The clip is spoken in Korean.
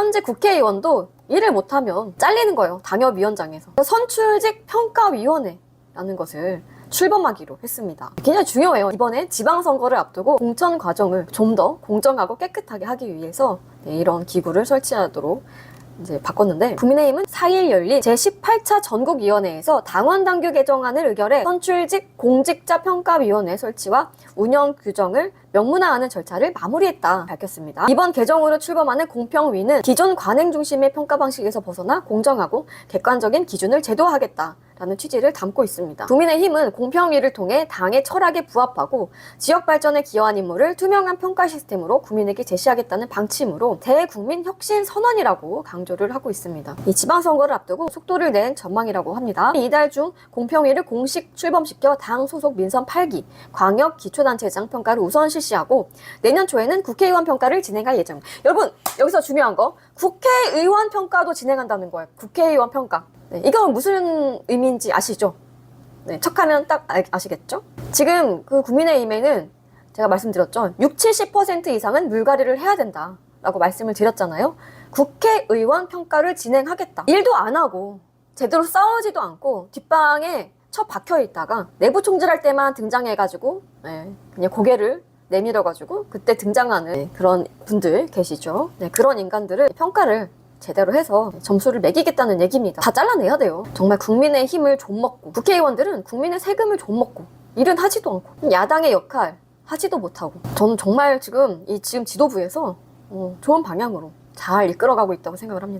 현재 국회의원도 일을 못하면 잘리는 거예요. 당협위원장에서. 선출직 평가위원회라는 것을 출범하기로 했습니다. 굉장히 중요해요. 이번에 지방선거를 앞두고 공천 과정을 좀 더 공정하고 깨끗하게 하기 위해서 네, 이런 기구를 설치하도록 이제 바꿨는데 국민의힘은 4일 열린 제18차 전국위원회에서 당원 당규 개정안을 의결해 선출직 공직자 평가위원회 설치와 운영 규정을 명문화하는 절차를 마무리했다 밝혔습니다. 이번 개정으로 출범하는 공평위는 기존 관행 중심의 평가 방식에서 벗어나 공정하고 객관적인 기준을 제도화하겠다. 라는 취지를 담고 있습니다. 국민의힘은 공평위를 통해 당의 철학에 부합하고 지역 발전에 기여한 인물을 투명한 평가 시스템으로 국민에게 제시하겠다는 방침으로 대국민 혁신 선언이라고 강조를 하고 있습니다. 이 지방선거를 앞두고 속도를 낸 전망이라고 합니다. 이달 중 공평위를 공식 출범시켜 당 소속 민선 8기 광역 기초단체장 평가를 우선 실시하고 내년 초에는 국회의원 평가를 진행할 예정. 여러분 여기서 중요한 거 국회의원 평가도 진행한다는 거예요. 국회의원 평가. 네, 이건 무슨 의미인지 아시죠? 네, 척하면 딱 아, 아시겠죠? 지금 그 국민의힘에는 제가 말씀드렸죠. 6, 70% 이상은 물갈이를 해야 된다. 라고 말씀을 드렸잖아요. 국회의원 평가를 진행하겠다. 일도 안 하고, 제대로 싸우지도 않고, 뒷방에 처 박혀 있다가, 내부 총질할 때만 등장해가지고, 네, 그냥 고개를 내밀어가지고, 그때 등장하는 네, 그런 분들 계시죠. 네, 그런 인간들을 평가를 제대로 해서 점수를 매기겠다는 얘기입니다. 다 잘라내야 돼요. 정말 국민의 힘을 좀 먹고 국회의원들은 국민의 세금을 좀 먹고 일은 하지도 않고 야당의 역할 하지도 못하고 저는 정말 지금 이 지금 지도부에서 어, 좋은 방향으로 잘 이끌어가고 있다고 생각을 합니다.